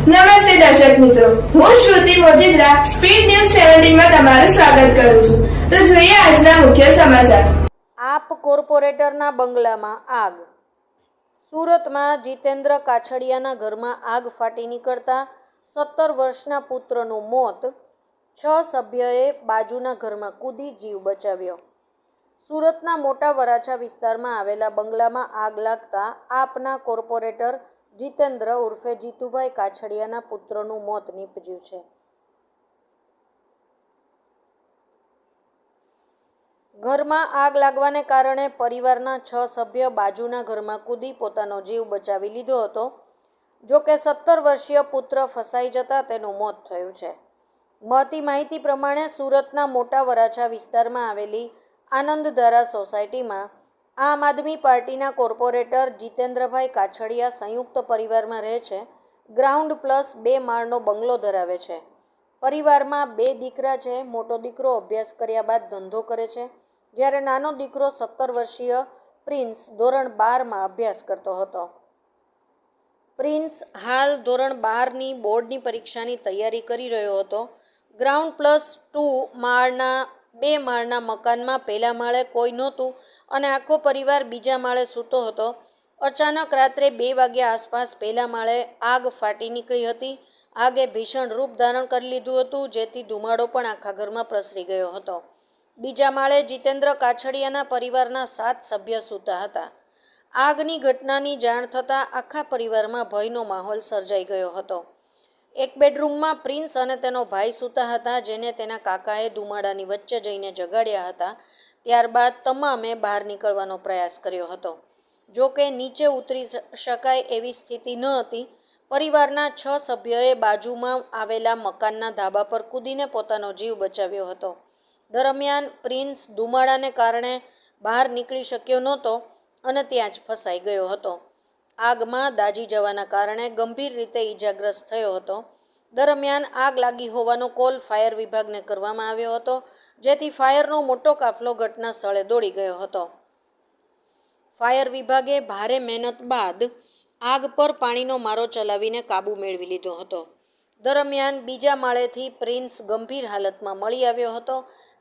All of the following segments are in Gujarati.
નમસ્તે દર્શક મિત્રો. હું શ્રુતિ મોજીદ્રા, સ્પીડ ન્યૂઝ સેવન્ટીનમાં તમારું સ્વાગત કરું છું. તો જોઈએ આજના મુખ્ય સમાચાર. આપ કોર્પોરેટરના બંગલામાં આગ. સુરતમાં જીતેન્દ્ર કાછડિયાના ઘરમાં આગ ફાટી નીકળતા સત્તર વર્ષના પુત્રનું મોત. છ સભ્યએ બાજુના ઘરમાં કૂદી જીવ બચાવ્યો. સુરતના મોટા વરાછા વિસ્તારમાં આવેલા બંગલામાં આગ લાગતા આપના કોર્પોરેટર જીતેન્દ્ર ઉર્ફે જીતુભાઈ કાછડિયાના પુત્રનું મોત નીપજ્યું છે. ઘરમાં આગ લાગવાને કારણે પરિવારના છ સભ્ય બાજુના ઘરમાં કૂદી પોતાનો જીવ બચાવી લીધો હતો. જો કે સત્તર વર્ષીય પુત્ર ફસાઈ જતા તેનું મોત થયું છે. મળતી માહિતી પ્રમાણે સુરતના મોટા વરાછા વિસ્તારમાં આવેલી આનંદધારા સોસાયટીમાં આમ આદમી પાર્ટીના કોર્પોરેટર જીતેન્દ્રભાઈ કાછડિયા સંયુક્ત પરિવારમાં રહે છે. ગ્રાઉન્ડ પ્લસ બે માળનો બંગલો ધરાવે છે. પરિવારમાં બે દીકરા છે. મોટો દીકરો અભ્યાસ કર્યા બાદ ધંધો કરે છે. જ્યારે નાનો દીકરો સત્તર વર્ષીય પ્રિન્સ ધોરણ બારમાં અભ્યાસ કરતો હતો. પ્રિન્સ હાલ ધોરણ બારની બોર્ડની પરીક્ષાની તૈયારી કરી રહ્યો હતો. ગ્રાઉન્ડ પ્લસ ટુ માળના બે માળના મકાનમાં પહેલા માળે કોઈ નહોતું અને આખો પરિવાર બીજા માળે સૂતો હતો. અચાનક રાત્રે બે વાગ્યા આસપાસ પહેલા માળે આગ ફાટી નીકળી હતી. આગે ભીષણ રૂપ ધારણ કરી લીધું હતું, જેથી ધુમાડો પણ આખા ઘરમાં પ્રસરી ગયો હતો. બીજા માળે જીતેન્દ્ર કાછડિયાના પરિવારના સાત સભ્ય સૂતા હતા. આગની ઘટનાની જાણ થતાં આખા પરિવારમાં ભયનો માહોલ સર્જાઈ ગયો હતો. એક બેડરૂમમાં પ્રિન્સ અને તેનો ભાઈ સૂતા હતા, જેને તેના કાકાએ ધુમાડાની વચ્ચે જઈને જગાડ્યા હતા. ત્યારબાદ તમામે બહાર નીકળવાનો પ્રયાસ કર્યો હતો. જો કે નીચે ઉતરી શકાય એવી સ્થિતિ ન હતી. પરિવારના છ સભ્યોએ બાજુમાં આવેલા મકાનના ધાબા પર કૂદીને પોતાનો જીવ બચાવ્યો હતો. દરમિયાન પ્રિન્સ ધુમાડાને કારણે બહાર નીકળી શક્યો નહોતો અને ત્યાં જ ફસાઈ ગયો હતો. આગમાં દાજી જવાના કારણે ગંભીર રીતે ઈજાગ્રસ્ત થયો હતો. દરમિયાન આગ લાગી હોવાનો કોલ ફાયર વિભાગને કરવામાં આવ્યો હતો, જેથી ફાયરનો મોટો કાફલો ઘટના સ્થળે દોડી ગયો હતો. ફાયર વિભાગે ભારે મહેનત બાદ આગ પર પાણીનો મારો ચલાવીને કાબૂ મેળવી લીધો હતો. દરમિયાન બીજા માળેથી પ્રિન્સ ગંભીર હાલતમાં મળી આવ્યો હતો,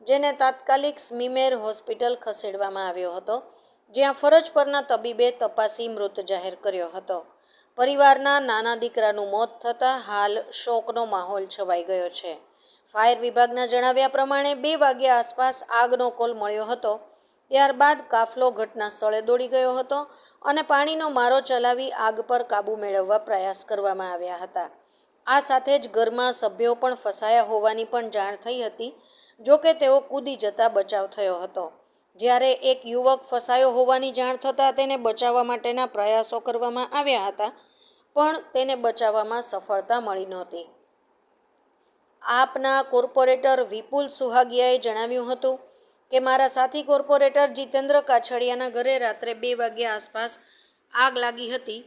જેને તાત્કાલિક સ્મીમેર હોસ્પિટલ ખસેડવામાં આવ્યો હતો. જ્યાં ફરજ પરના તબીબે તપાસી મૃત જાહેર કર્યો હતો. પરિવારના નાના દીકરાનું મોત થતાં હાલ શોકનો માહોલ છવાઈ ગયો છે. ફાયર વિભાગના જણાવ્યા પ્રમાણે બે વાગ્યા આસપાસ આગનો કોલ મળ્યો હતો. ત્યારબાદ કાફલો ઘટના સ્થળે દોડી ગયો હતો અને પાણીનો મારો ચલાવી આગ પર કાબૂ મેળવવા પ્રયાસ કરવામાં આવ્યા હતા. આ સાથે જ ઘરમાં સભ્યો પણ ફસાયા હોવાની પણ જાણ થઈ હતી જો કે તેઓ કૂદી જતા બચાવ થયો હતો. જ્યારે એક યુવક ફસાયો હોવાની જાણ થતાં તેને બચાવવા માટેના પ્રયાસો કરવામાં આવ્યા હતા, પણ તેને બચાવવામાં સફળતા મળી નહોતી. આપના કોર્પોરેટર વિપુલ સુહાગિયાએ જણાવ્યું હતું કે, મારા સાથી કોર્પોરેટર જીતેન્દ્ર કાછડિયાના ઘરે રાત્રે બે વાગ્યા આસપાસ આગ લાગી હતી.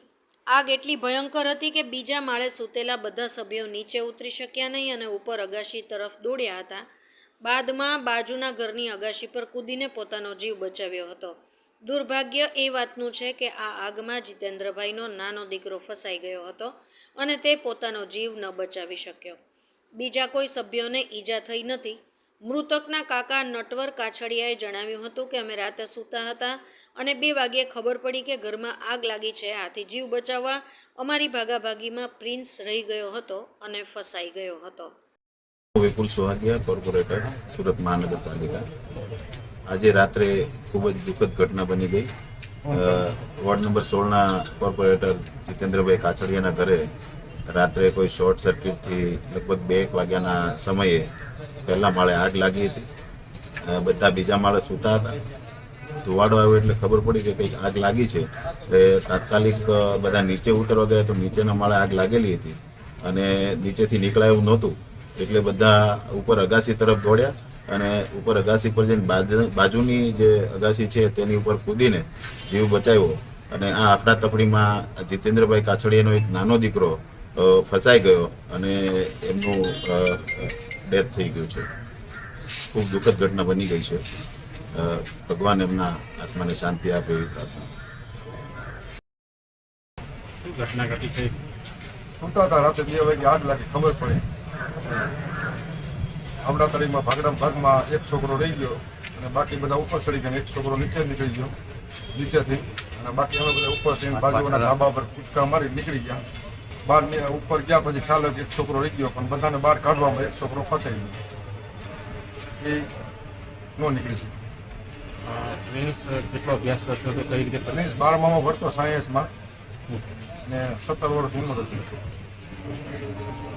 આગ એટલી ભયંકર હતી કે બીજા માળે સૂતેલા બધા સભ્યો નીચે ઉતરી શક્યા નહીં અને ઉપર અગાશી તરફ દોડ્યા હતા. બાદમાં બાજુના ઘરની અગાશી પર કૂદીને પોતાનો જીવ બચાવ્યો હતો. દુર્ભાગ્ય એ વાતનું છે કે આ આગમાં જીતેન્દ્રભાઈનો નાનો દીકરો ફસાઈ ગયો હતો અને તે પોતાનો જીવ ન બચાવી શક્યો. બીજા કોઈ સભ્યોને ઈજા થઈ નથી. મૃતકના કાકા નટવર કાછડિયાએ જણાવ્યું હતું કે અમે રાતે સૂતા હતા અને બે વાગ્યે ખબર પડી કે ઘરમાં આગ લાગી છે આથી જીવ બચાવવા અમારી ભાગાભાગીમાં પ્રિન્સ રહી ગયો હતો અને ફસાઈ ગયો હતો. વિપુલ સોહાગિયા કોર્પોરેટર, સુરત મહાનગરપાલિકા. આજે રાત્રે ખૂબ જ દુઃખદ ઘટના બની ગઈ. વોર્ડ નંબર સોળના કોર્પોરેટર જીતેન્દ્રભાઈ કાછડિયાના ઘરે રાત્રે કોઈ શોર્ટ સર્કિટથી લગભગ બે એક વાગ્યાના સમયે પહેલા માળે આગ લાગી હતી. બધા બીજા માળે સૂતા હતા. ધુવાડો આવ્યો એટલે ખબર પડી કે કંઈક આગ લાગી છે. એટલે તાત્કાલિક બધા નીચે ઉતરવા ગયા તો નીચેના માળે આગ લાગેલી હતી અને નીચેથી નીકળાય નહોતું. એટલે બધા ઉપર અગાસી તરફ દોડ્યા અને ઉપર અગાસી પર જઈને બાજુ- બાજુની જે અગાસી છે તેની ઉપર કૂદીને જીવ બચાવ્યો. અને આ આફડા તફડીમાં જીતેન્દ્રભાઈ કાછડિયાનો એક નાનો દીકરો ફસાઈ ગયો અને એમનું ડેથ થઈ ગયું છે. ખૂબ દુઃખદ ઘટના બની ગઈ છે. ભગવાન એમના આત્માને શાંતિ આપે એવી પ્રાર્થના. શું ઘટના ઘટી થઈ સુતા હતા રાતે બે વાગે આગ લાગે ખબર પડી. આવડા તળીમાં ભાગરામ ભાગમાં એક છોકરો રહી ગયો અને બાકી બધા ઉપર ચડી ગયા એક છોકરો નીચે નીકળી ગયો. નીચેથી અને બાકી અમે બધા ઉપર થઈને બાજુના ધાબા પર કૂદકા મારી નીકળી ગયા. બહાર ની- ઉપર ગયા પછી ખ્યાલ એક છોકરો રહી ગયો પણ બધાને બહાર કાઢવામાં એક છોકરો ફસાઈ ગયો. એ નો નીકળી શકે કેટલો અભ્યાસ કરતો હતો કઈ રીતે પ્રિન્સ બારમામાં ભણતો સાયન્સમાં ને સત્તર વર્ષ ઉંમર હતી.